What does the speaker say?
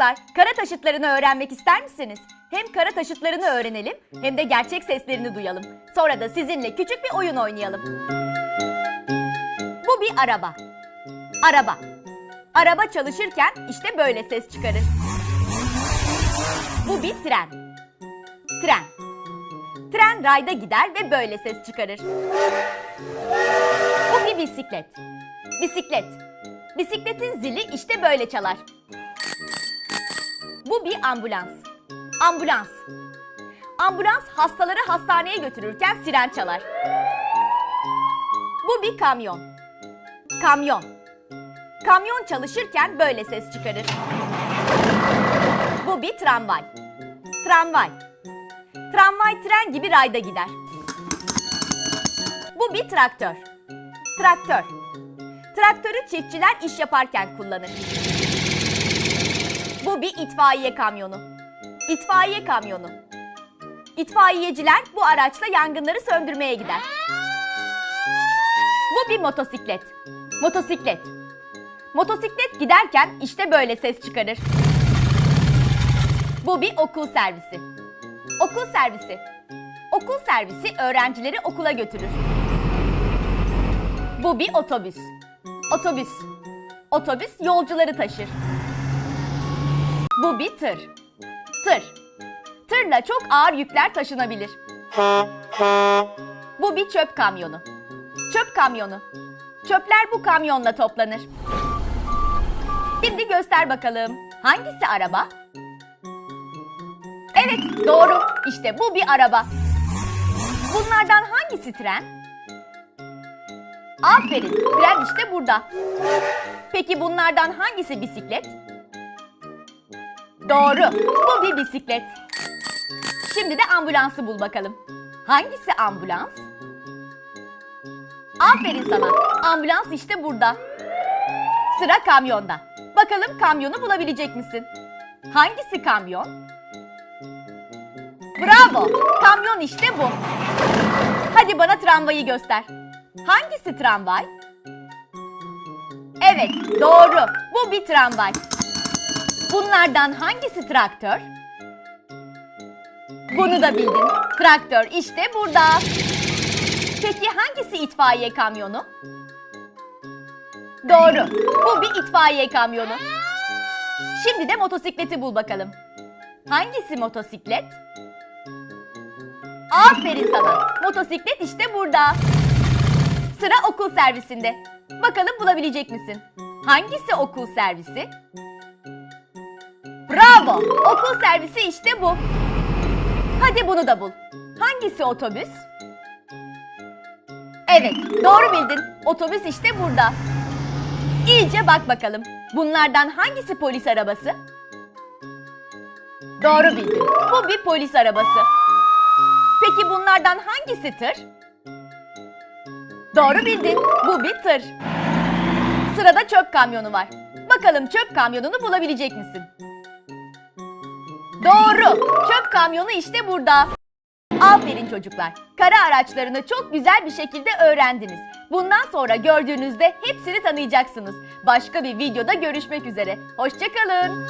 Çocuklar, kara taşıtlarını öğrenmek ister misiniz? Hem kara taşıtlarını öğrenelim hem de gerçek seslerini duyalım. Sonra da sizinle küçük bir oyun oynayalım. Bu bir araba. Araba. Araba çalışırken işte böyle ses çıkarır. Bu bir tren. Tren. Tren rayda gider ve böyle ses çıkarır. Bu bir bisiklet. Bisiklet. Bisikletin zili işte böyle çalar. Bu bir ambulans. Ambulans. Ambulans hastaları hastaneye götürürken siren çalar. Bu bir kamyon. Kamyon. Kamyon çalışırken böyle ses çıkarır. Bu bir tramvay. Tramvay. Tramvay tren gibi rayda gider. Bu bir traktör. Traktör. Traktörü çiftçiler iş yaparken kullanır. Bu bir itfaiye kamyonu. İtfaiye kamyonu. İtfaiyeciler bu araçla yangınları söndürmeye gider. Bu bir motosiklet. Motosiklet. Motosiklet giderken işte böyle ses çıkarır. Bu bir okul servisi. Okul servisi. Okul servisi öğrencileri okula götürür. Bu bir otobüs. Otobüs. Otobüs yolcuları taşır. Bu bir tır. Tır. Tırla çok ağır yükler taşınabilir. Bu bir çöp kamyonu. Çöp kamyonu. Çöpler bu kamyonla toplanır. Şimdi göster bakalım. Hangisi araba? Evet, doğru. İşte bu bir araba. Bunlardan hangisi tren? Aferin, tren işte burada. Peki bunlardan hangisi bisiklet? Doğru, bu bir bisiklet. Şimdi de ambulansı bul bakalım. Hangisi ambulans? Aferin sana, ambulans işte burada. Sıra kamyonda. Bakalım kamyonu bulabilecek misin? Hangisi kamyon? Bravo! Kamyon işte bu. Hadi bana tramvayı göster. Hangisi tramvay? Evet, doğru. Bu bir tramvay. Bunlardan hangisi traktör? Bunu da bildin. Traktör işte burada. Peki hangisi itfaiye kamyonu? Doğru. Bu bir itfaiye kamyonu. Şimdi de motosikleti bul bakalım. Hangisi motosiklet? Aferin sana. Motosiklet işte burada. Sıra okul servisinde. Bakalım bulabilecek misin? Hangisi okul servisi? Bravo! Okul servisi işte bu. Hadi bunu da bul. Hangisi otobüs? Evet, doğru bildin. Otobüs işte burada. İyice bak bakalım. Bunlardan hangisi polis arabası? Doğru bildin. Bu bir polis arabası. Peki bunlardan hangisi tır? Doğru bildin. Bu bir tır. Sırada çöp kamyonu var. Bakalım çöp kamyonunu bulabilecek misin? Doğru. Çöp kamyonu işte burada. Aferin çocuklar. Kara araçlarını çok güzel bir şekilde öğrendiniz. Bundan sonra gördüğünüzde hepsini tanıyacaksınız. Başka bir videoda görüşmek üzere. Hoşçakalın.